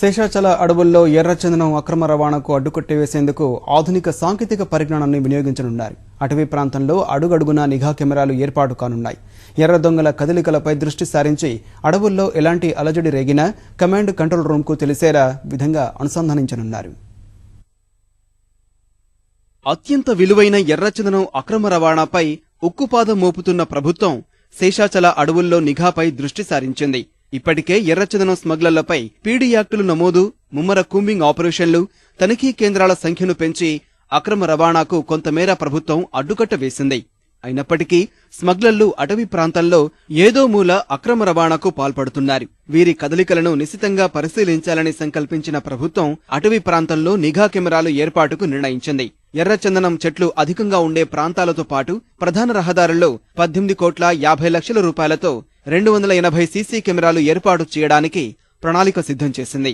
శేషాచల అడవుల్లో ఎర్రచందనం అక్రమ రవాణాకు అడ్డుకట్టేసేందుకు ఆధునిక సాంకేతిక పరిజ్ఞానాన్ని వినియోగించనున్నారు అటవీ ప్రాంతంలో అడుగడుగునా నిఘా కెమెరాలు ఏర్పాటు కానున్నాయి. ఎర్ర దొంగల కదలికలపై దృష్టి సారించి అడవుల్లో ఎలాంటి అలజడి రేగినా కమాండ్ కంట్రోల్ రూమ్కు తెలిసేలా విధంగా అనుసంధానించనున్నారు. అత్యంత విలువైన ఎర్రచందనం అక్రమ రవాణాపై ఉక్కుపాదం మోపుతున్న ప్రభుత్వం శేషాచల అడవుల్లో నిఘాపై దృష్టి సారించింది. ఇప్పటికే ఎర్రచందనం స్మగ్లర్లపై పీడీ యాక్టులు నమోదు ముమ్మర కూంబింగ్ ఆపరేషన్లు తనిఖీ కేంద్రాల సంఖ్యను పెంచి అక్రమ రవాణాకు కొంతమేర ప్రభుత్వం అడ్డుకట్ట వేసింది. అయినప్పటికీ స్మగ్లర్లు అటవీ ప్రాంతాల్లో ఏదో మూల అక్రమ రవాణాకు పాల్పడుతున్నారు. వీరి కదలికలను నిశితంగా పరిశీలించాలని సంకల్పించిన ప్రభుత్వం అటవీ ప్రాంతంలో నిఘా కెమెరాలు ఏర్పాటుకు నిర్ణయించింది. ఎర్రచందనం చెట్లు అధికంగా ఉండే ప్రాంతాలతో పాటు ప్రధాన రహదారుల్లో పద్దెనిమిది కోట్ల యాభై లక్షల రూపాయలతో రెండు వందల ఎనభై సీసీ కెమెరాలు ఏర్పాటు చేయడానికి ప్రణాళిక సిద్ధం చేసింది.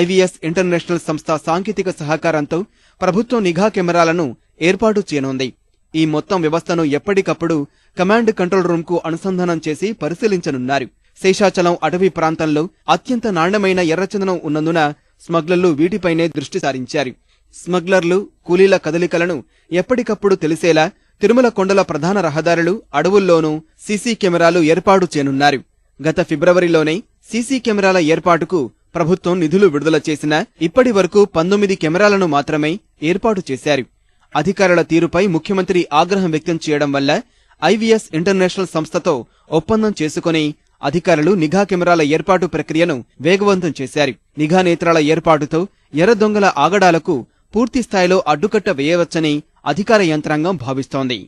ఐవీఎస్ ఇంటర్నేషనల్ సంస్థ సాంకేతిక సహకారంతో ప్రభుత్వం నిఘా కెమెరాలను ఏర్పాటు చేయనుంది. ఈ మొత్తం వ్యవస్థను ఎప్పటికప్పుడు కమాండ్ కంట్రోల్ రూమ్కు అనుసంధానం చేసి పరిశీలించనున్నారు. శేషాచలం అటవీ ప్రాంతంలో అత్యంత నాణ్యమైన ఎర్రచందనం ఉన్నందున స్మగ్లర్లు వీటిపైనే దృష్టి సారించారు. స్మగ్లర్లు కూలీల కదలికలను ఎప్పటికప్పుడు తెలిసేలా తిరుమల కొండల ప్రధాన రహదారులు అడవుల్లోనూ సీసీ కెమెరాలు ఏర్పాటు చేయనున్నారు. గత ఫిబ్రవరిలోనే సీసీ కెమెరాల ఏర్పాటుకు ప్రభుత్వం నిధులు విడుదల చేసిన ఇప్పటి వరకు పంతొమ్మిది కెమెరాలను మాత్రమే ఏర్పాటు చేశారు. అధికారుల తీరుపై ముఖ్యమంత్రి ఆగ్రహం వ్యక్తం చేయడం వల్ల ఐవీఎస్ ఇంటర్నేషనల్ సంస్థతో ఒప్పందం చేసుకుని అధికారులు నిఘా కెమెరాల ఏర్పాటు ప్రక్రియను వేగవంతం చేశారు. నిఘా నేత్రాల ఏర్పాటుతో ఎర్ర దొంగల ఆగడాలకు పూర్తి స్థాయిలో అడ్డుకట్ట వేయవచ్చని అధికార యంత్రాంగం భావిస్తోంది.